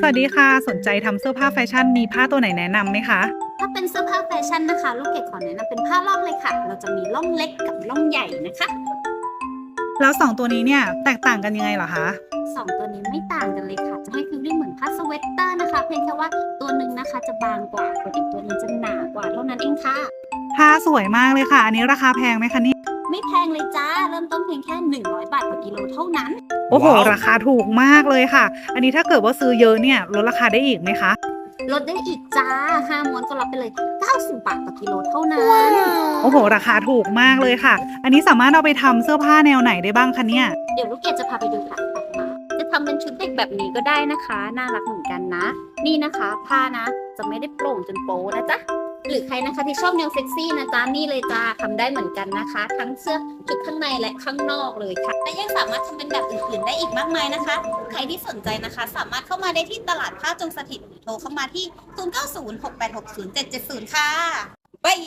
สวัสดีค่ะ สนใจทำเสื้อผ้าแฟชั่น มีผ้าตัวไหนแนะนำไหมคะ ถ้าเป็นเสื้อผ้าแฟชั่นนะคะ ลูกเกดขอแนะนำเป็นผ้าล่องเลยค่ะ เราจะมีล่องเล็กกับล่องใหญ่นะคะ แล้วสองตัวนี้เนี่ยแตกต่างกันยังไงเหรอคะ สองตัวนี้ไม่ต่างกันเลยค่ะ จะให้ฟีลลิ่งเหมือนผ้าสเวตเตอร์นะคะ เพียงแค่ว่าตัวหนึ่งนะคะจะบางกว่าส่วนอีกตัวหนึงจะหนากว่าเท่านั้นเองค่ะ ผ้าสวยมากเลยค่ะ อันนี้ราคาแพงไหมคะเนี่ยไม่แพ งเลยจ้า เริ่มต้นเพียงแค่ 100 บาทต่อกิโลเท่านั้น โอ้โห ว้าว ราคาถูกมากเลยค่ะ อันนี้ถ้าเกิดว่าซื้อเยอะเนี่ยลดราคาได้อีกไหมคะ ลดได้อีกจ้าห้าม้วนก็รับไปเลย 90 บาทต่อกิโลเท่านั้น โอ้โห ราคาถูกมากเลยค่ะ อันนี้สามารถเอาไปทำเสื้อผ้าแนวไหนได้บ้างคะเนี่ย เดี๋ยวลูกเกดจะพาไปดูค่ะถัดมาจะทำเป็นชุดเด็กแบบนี้ก็ได้นะคะ น่ารักเหมือนกันนะ นี่นะคะ ผ้านะ จะไม่ได้โปร่งจนโป๊นะจ๊ะ หรือใครนะคะที่ชอบแนวเซ็กซี่นะจ๊ะนี่เลยจ้าทำได้เหมือนกันนะคะ ทั้งเสื้อชุดข้างในและข้างนอกเลยค่ะ และยังสามารถทำเป็นแบบอื่นๆได้อีกมากมายนะคะ ใครที่สนใจนะคะ สามารถเข้ามาได้ที่ตลาดผ้าจงสถิตหรือโทรเข้ามาที่ 0906860770 ค่ะบาย